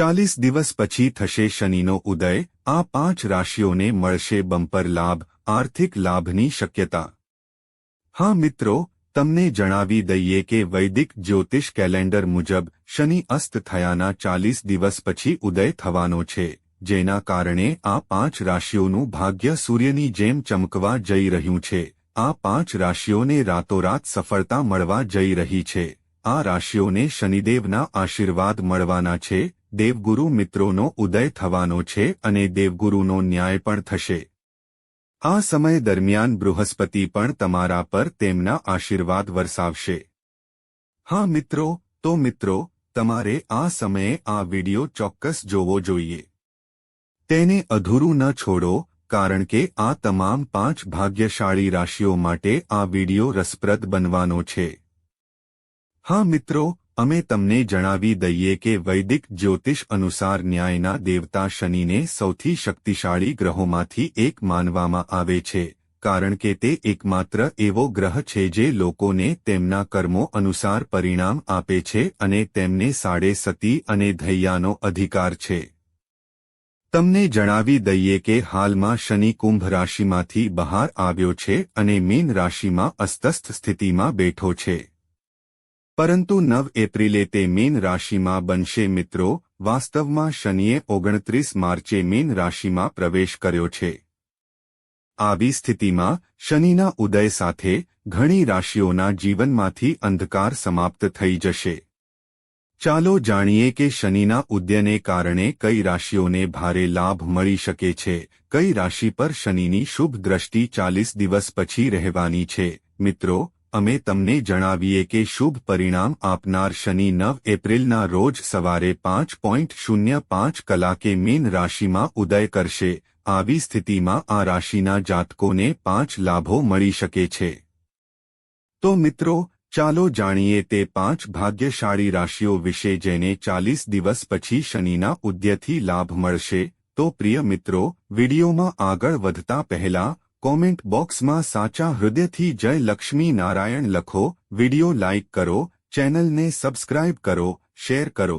ચાલીસ દિવસ પછી થશે શનિનો ઉદય. આ પાંચ રાશિઓને મળશે બમ્પર લાભ, આર્થિક લાભની શક્યતા. હા મિત્રો, તમને જણાવી દઈએ કે વૈદિક જ્યોતિષ કેલેન્ડર મુજબ શનિ અસ્ત થયાના ચાલીસ દિવસ પછી ઉદય થવાનો છે, જેના કારણે આ પાંચ રાશિઓનું ભાગ્ય સૂર્યની જેમ ચમકવા જઈ રહ્યું છે. આ પાંચ રાશિઓને રાતોરાત સફળતા મળવા જઈ રહી છે. આ રાશિઓને શનિદેવના આશીર્વાદ મળવાના છે દેવગુરુ મિત્રોનો ઉદય થવાનો છે અને દેવગુરુનો ન્યાય પણ થશે. આ સમય દરમિયાન બૃહસ્પતિ પણ તમારા પર તેમના આશીર્વાદ વરસાવશે. હા મિત્રો, તો મિત્રો, તમારે આ સમયે આ વિડિયો ચોક્કસ જોવો જોઈએ. તેને અધૂરું ન છોડો, કારણ કે આ તમામ પાંચ ભાગ્યશાળી રાશિઓ માટે આ વિડિયો રસપ્રદ બનવાનો છે. હા મિત્રો અમે તમને જણાવી દઈએ કે વૈદિક જ્યોતિષ અનુસાર ન્યાયના દેવતા શનિને સૌથી શક્તિશાળી ગ્રહોમાંથી એક માનવામાં આવે છે, કારણ કે તે એકમાત્ર એવો ગ્રહ છે જે લોકોને તેમના કર્મો અનુસાર પરિણામ આપે છે અને તેમને સાડે સતી અને ધૈયાનો અધિકાર છે. તમને જણાવી દઈએ કે હાલમાં શનિ કુંભ રાશિમાંથી બહાર આવ્યો છે અને મીન રાશિમાં અસ્તસ્થ સ્થિતિમાં બેઠો છે. પરંતુ નવ એપ્રિલે તે મીન રાશિમાં બનશે મિત્રો, વાસ્તવમાં શનિએ ઓગણત્રીસ માર્ચે મીન રાશિમાં પ્રવેશ કર્યો છે. આવી સ્થિતિમાં શનિના ઉદય સાથે ઘણી રાશિઓના જીવનમાંથી અંધકાર સમાપ્ત થઈ જશે. ચાલો જાણીએ કે શનિના ઉદયને કારણે કઈ રાશિઓને ભારે લાભ મળી શકે છે, કઈ રાશિ પર શનિની શુભ દ્રષ્ટિ ચાલીસ દિવસ પછી રહેવાની છે, મિત્રો અમે તમને જણાવીએ કે શુભ પરિણામ આપનાર શનિ નવ એપ્રિલના રોજ સવારે પાંચ પોઈન્ટ શૂન્ય પાંચ કલાકે મીન રાશિમાં ઉદય કરશે. આવી સ્થિતિમાં આ રાશિના જાતકોને પાંચ લાભો મળી શકે છે. તો મિત્રો, ચાલો જાણીએ તે પાંચ ભાગ્યશાળી રાશિઓ વિશે જેને ચાલીસ દિવસ પછી શનિના ઉદ્યથી લાભ મળશે. તો પ્રિય મિત્રો, વિડીયોમાં આગળ વધતા પહેલા કોમેન્ટ બોક્સમાં સાચા હૃદયથી જય લક્ષ્મી નારાયણ લખો, વિડિયો લાઇક કરો, ચેનલને સબસ્ક્રાઇબ કરો, શેર કરો.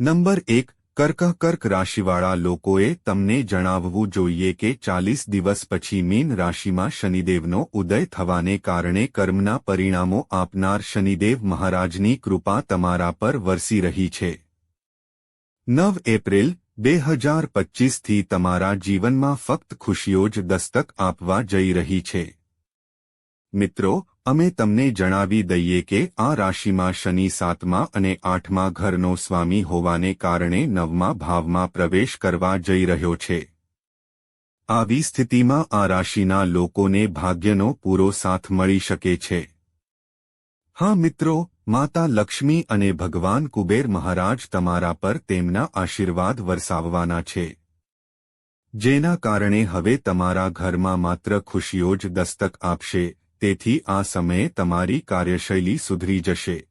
નંબર એક કર્ક કર્ક રાશિવાળા લોકોએ તમને જણાવવું જોઈએ કે ચાલીસ દિવસ પછી મીન રાશિમાં શનિદેવનો ઉદય થવાને કારણે કર્મના પરિણામો આપનાર શનિદેવ મહારાજની કૃપા તમારા પર વરસી રહી છે. નવ એપ્રિલ બે હજાર પચ્ચીસથી તમારા જીવનમાં ફક્ત ખુશીઓ જ દસ્તક આપવા જઈ રહી છે. મિત્રો, અમે તમને જણાવી દઈએ કે આ રાશિમાં શનિ સાતમા અને આઠમા ઘરનો સ્વામી હોવાને કારણે નવમા ભાવમાં પ્રવેશ કરવા જઈ રહ્યો છે. આવી સ્થિતિમાં આ રાશિના લોકોને ભાગ્યનો પૂરો સાથ મળી શકે છે. હા મિત્રો, માતા લક્ષ્મી અને ભગવાન કુબેર મહારાજ તમારા પર તેમના આશીર્વાદ વરસાવવાના છે. જેના કારણે હવે તમારા ઘરમાં માત્ર ખુશીઓ જ દસ્તક આપશે, તેથી આ સમયે તમારી કાર્યશૈલી સુધરી જશે.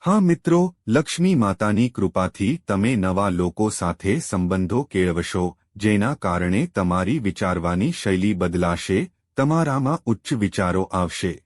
હા મિત્રો, લક્ષ્મી માતાની કૃપાથી તમે નવા લોકો સાથે સંબંધો કેળવશો, જેના કારણે તમારી વિચારવાની શૈલી બદલાશે, તમારામાં ઉચ્ચ વિચારો આવશે.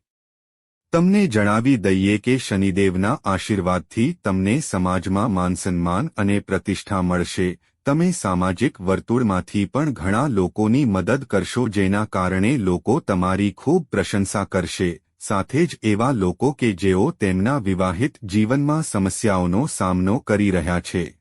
તમને જણાવી દઈએ કે શનિદેવના આશીર્વાદથી તમને સમાજમાં માનસન્માન અને પ્રતિષ્ઠા મળશે. તમે સામાજિક વર્તુળમાંથી પણ ઘણા લોકોની મદદ કરશો જેના કારણે લોકો તમારી ખૂબ પ્રશંસા કરશે. સાથે જ એવા લોકો કે જેઓ તેમના વિવાહિત જીવનમાં સમસ્યાઓનો સામનો કરી રહ્યા છે.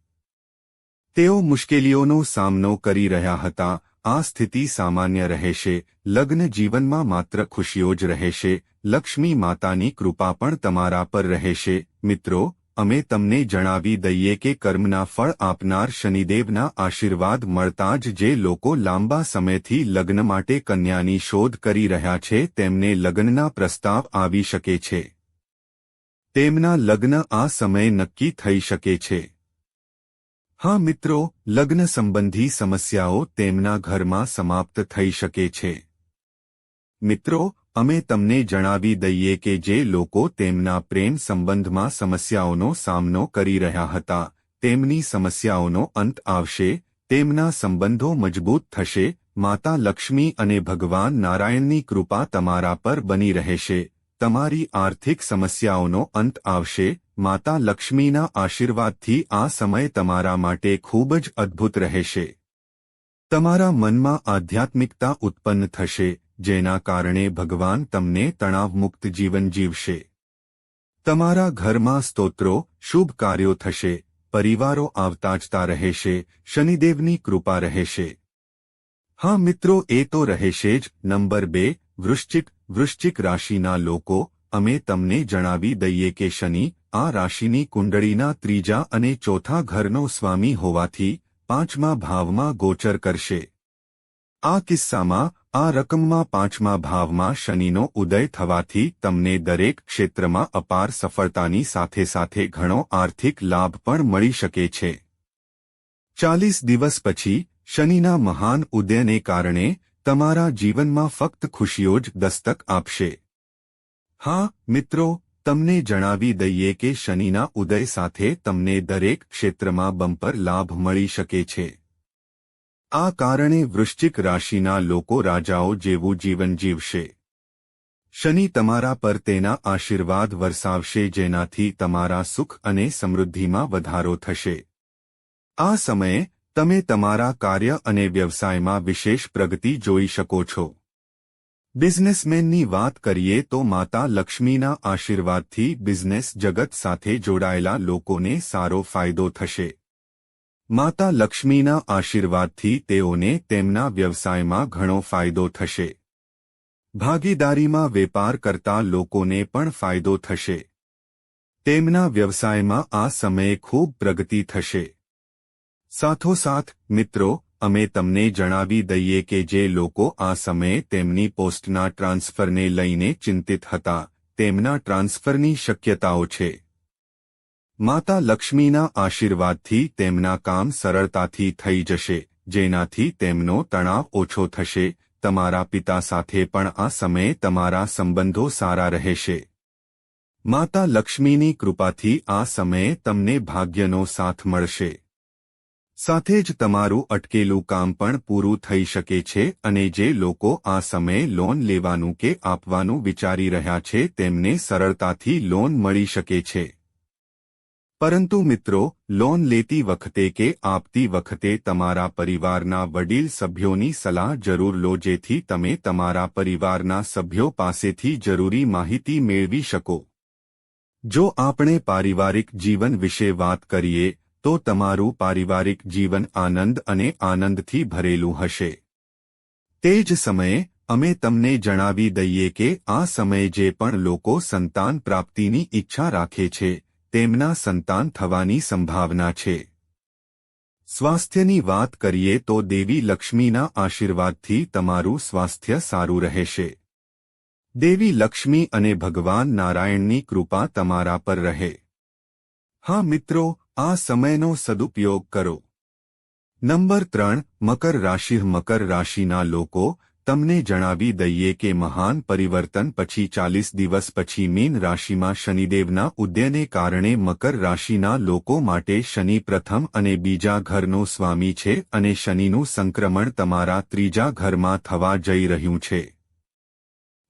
તેઓ મુશ્કેલીઓનો સામનો કરી રહ્યા હતા. આ સ્થિતિ સામાન્ય રહેશે, લગ્ન જીવનમાં માત્ર ખુશીઓ જ રહેશે, લક્ષ્મી માતાની કૃપા પણ તમારા પર રહેશે. મિત્રો, અમે તમને જણાવી દઈએ કે કર્મના ફળ આપનાર શનિદેવના આશીર્વાદ મળતા જ જે લોકો લાંબા સમયથી લગ્ન માટે કન્યાની શોધ કરી રહ્યા છે, તેમને લગ્નના પ્રસ્તાવ આવી શકે છે. તેમના લગ્ન આ સમયે નક્કી થઈ શકે છે. હા મિત્રો, લગ્ન સંબંધી સમસ્યાઓ તેમના ઘરમાં સમાપ્ત થઈ શકે છે. મિત્રો, અમે તમને જણાવી દઈએ કે જે લોકો તેમના પ્રેમ સંબંધમાં સમસ્યાઓનો સામનો કરી રહ્યા હતા, તેમની સમસ્યાઓનો અંત આવશે, તેમના સંબંધો મજબૂત થશે, માતા લક્ષ્મી અને ભગવાન નારાયણની કૃપા તમારા પર બની રહેશે, તમારી આર્થિક સમસ્યાઓનો અંત આવશે માતા લક્ષ્મીના આશીર્વાદથી આ સમય તમારા માટે ખૂબ જ અદ્ભુત રહેશે. તમારા મનમાં આધ્યાત્મિકતા ઉત્પન્ન થશે, જેના કારણે ભગવાન તમને તણાવમુક્ત જીવન જીવશે. તમારા ઘરમાં સ્તોત્રો, શુભ કાર્યો થશે, પરિવારો આવતાજતા રહેશે, શનિદેવની કૃપા રહેશે. હા મિત્રો, એ તો રહેશે જ. નંબર બે, વૃશ્ચિક વૃશ્ચિક રાશિના લોકો, અમે તમને જણાવી દઈએ કે શનિ આ રાશિની કુંડળીના ત્રીજા અને ચોથા ઘરનો સ્વામી હોવાથી પાંચમા ભાવમાં ગોચર કરશે. આ કિસ્સામાં આ રકમમાં પાંચમા ભાવમાં શનિનો ઉદય થવાથી તમને દરેક ક્ષેત્રમાં અપાર સફળતાની સાથે સાથે ઘણો આર્થિક લાભ પણ મળી શકે છે. ચાલીસ દિવસ પછી શનિના મહાન ઉદયને કારણે તમારા જીવનમાં ફક્ત ખુશીઓ જ દસ્તક આપશે. હા, મિત્રો તમને જણાવી દઈએ કે શનિના ઉદય સાથે તમને દરેક ક્ષેત્રમાં બમ્પર લાભ મળી શકે છે. આ કારણે વૃશ્ચિક રાશિના લોકો રાજાઓ જેવું જીવન જીવશે. શનિ તમારા પર તેના આશીર્વાદ વરસાવશે જેનાથી તમારા સુખ અને સમૃદ્ધિમાં વધારો થશે. આ સમયે તમે તમારા કાર્ય અને વ્યવસાયમાં વિશેષ પ્રગતિ જોઈ શકો છો. બિઝનેસમેનની વાત કરીએ તો માતા લક્ષ્મીના આશીર્વાદથી બિઝનેસ જગત સાથે જોડાયેલા લોકોને સારો ફાયદો થશે. માતા લક્ષ્મીના આશીર્વાદથી તેઓને તેમના વ્યવસાયમાં ઘણો ફાયદો થશે. ભાગીદારીમાં વેપાર કરતા લોકોને પણ ફાયદો થશે. તેમના વ્યવસાયમાં આ સમયે ખૂબ પ્રગતિ થશે. સાથોસાથ મિત્રો અમે તમને જણાવી દઈએ કે જે લોકો આ સમયે તેમની પોસ્ટના ટ્રાન્સફરને લઈને ચિંતિત હતા, તેમના ટ્રાન્સફરની શક્યતાઓ છે. માતા લક્ષ્મીના આશીર્વાદથી તેમના કામ સરળતાથી થઈ જશે, જેનાથી તેમનો તણાવ ઓછો થશે, તમારા પિતા સાથે પણ આ સમયે તમારા સંબંધો સારા રહેશે. માતા લક્ષ્મીની કૃપાથી આ સમયે તમને ભાગ્યનો સાથ મળશે. સાથે જ તમારું અટકેલું કામ પણ પૂરું થઈ શકે છે અને જે લોકો આ સમયે લોન લેવાનું કે આપવાનું વિચારી રહ્યા છે તેમને સરળતાથી લોન મળી શકે છે. પરંતુ મિત્રો લોન લેતી વખતે કે આપતી વખતે તમારા પરિવારના વડીલ સભ્યોની સલાહ જરૂર લો જેથી તમે તમારા પરિવારના સભ્યો પાસેથી જરૂરી માહિતી મેળવી શકો. જો આપણે પારિવારિક જીવન વિશે વાત કરીએ તો તમારું પારિવારિક જીવન આનંદ અને આનંદથી ભરેલું હશે. તે જ સમયે, અમે તમને જણાવી દઈએ કે આ સમયે જે પણ લોકો સંતાન પ્રાપ્તિની ઈચ્છા રાખે છે, તેમના સંતાન થવાની સંભાવના છે. સ્વાસ્થ્યની વાત કરીએ તો દેવી લક્ષ્મીના આશીર્વાદથી તમારું સ્વાસ્થ્ય સારું રહેશે. દેવી લક્ષ્મી અને ભગવાન નારાયણની કૃપા તમારા પર રહે. હા મિત્રો આ સમયનો સદુપયોગ કરો. નંબર ત્રણ, મકર રાશિ, મકર રાશિના લોકો, તમને જણાવી દઈએ કે મહાન પરિવર્તન પછી ચાલીસ દિવસ પછી મીન રાશિમાં શનિદેવના ઉદયને કારણે મકર રાશિના લોકો માટે શનિ પ્રથમ અને બીજા ઘરનો સ્વામી છે અને શનિનું સંક્રમણ તમારા ત્રીજા ઘરમાં થવા જઈ રહ્યું છે.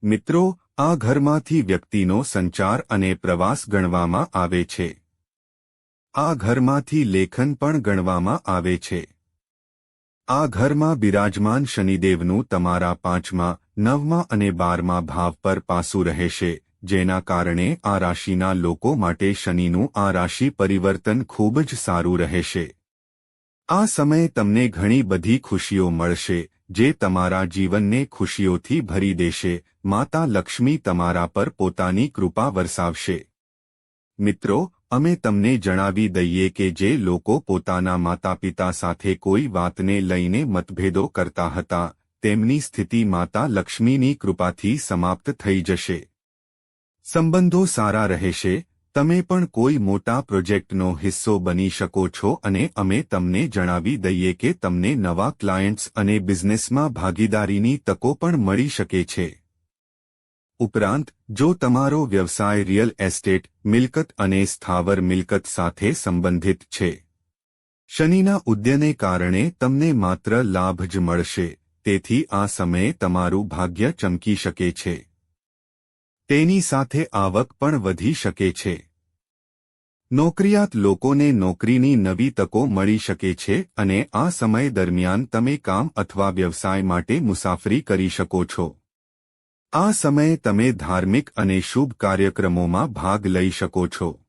મિત્રો, આ ઘરમાંથી વ્યક્તિનો સંચાર અને પ્રવાસ ગણવામાં આવે છે. આ ઘરમાંથી લેખન પણ ગણવામાં આવે છે. આ ઘરમાં બિરાજમાન શનિદેવનું તમારા પાંચમા, નવમા અને બારમા ભાવ પર પાસું રહેશે, જેના કારણે આ રાશિના લોકો માટે શનિનું આ રાશિ પરિવર્તન ખૂબ જ સારું રહેશે. આ સમયે તમને ઘણી બધી ખુશીઓ મળશે, જે તમારા જીવનને ખુશીઓથી ભરી દેશે, માતા લક્ષ્મી તમારા પર પોતાની કૃપા વરસાવશે. મિત્રો અમે તમને જણાવી દઈએ કે જે લોકો પોતાના માતાપિતા સાથે કોઈ વાતને લઈને મતભેદો કરતા હતા, તેમની સ્થિતિ માતા લક્ષ્મીની કૃપાથી સમાપ્ત થઈ જશે. સંબંધો સારા રહેશે, તમે પણ કોઈ મોટા પ્રોજેક્ટનો હિસ્સો બની શકો છો અને અમે તમને જણાવી દઈએ કે તમને નવા ક્લાયન્ટ્સ અને બિઝનેસમાં ભાગીદારીની તકો પણ મળી શકે છે. ઉપરાંત, જો તમારો વ્યવસાય રિયલ એસ્ટેટ, મિલકત અને સ્થાવર મિલકત સાથે સંબંધિત છે. શનિના ઉદ્યને કારણે તમને માત્ર લાભ જ મળશે, તેથી આ સમયે તમારું ભાગ્ય ચમકી શકે છે. તેની સાથે આવક પણ વધી શકે છે. નોકરિયાત લોકોને નોકરીની નવી તકો મળી શકે છે અને આ સમય દરમિયાન તમે કામ અથવા વ્યવસાય માટે મુસાફરી કરી શકો છો. આ સમયે તમે ધાર્મિક અને શુભ કાર્યક્રમોમાં ભાગ લઈ શકો છો.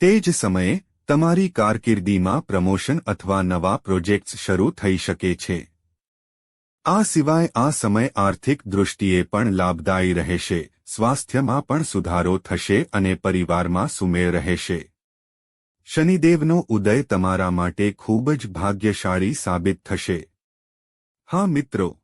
તે જ સમયે, તમારી કારકિર્દીમાં પ્રમોશન અથવા નવા પ્રોજેક્ટ્સ શરૂ થઈ શકે છે. આ સિવાય આ સમય આર્થિક દૃષ્ટિએ પણ લાભદાયી રહેશે, સ્વાસ્થ્યમાં પણ સુધારો થશે અને પરિવારમાં સુમેળ રહેશે. શનિદેવનો ઉદય તમારા માટે ખૂબ જ ભાગ્યશાળી સાબિત થશે. હા મિત્રો.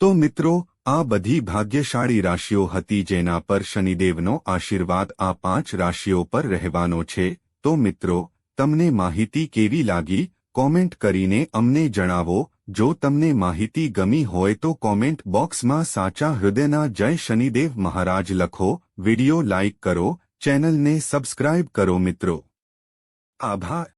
તો મિત્રો આ બધી ભાગ્યશાળી રાશિઓ હતી જેના પર શનિદેવનો આશીર્વાદ આ પાંચ રાશિઓ પર રહેવાનો છે. તો મિત્રો, તમને માહિતી કેવી લાગી? કોમેન્ટ કરીને અમને જણાવો. જો તમને માહિતી ગમી હોય તો કોમેન્ટ બોક્સમાં સાચા હૃદયના જય શનિદેવ મહારાજ લખો. વિડિયો લાઇક કરો. ચેનલને સબસ્ક્રાઇબ કરો મિત્રો. આભાર.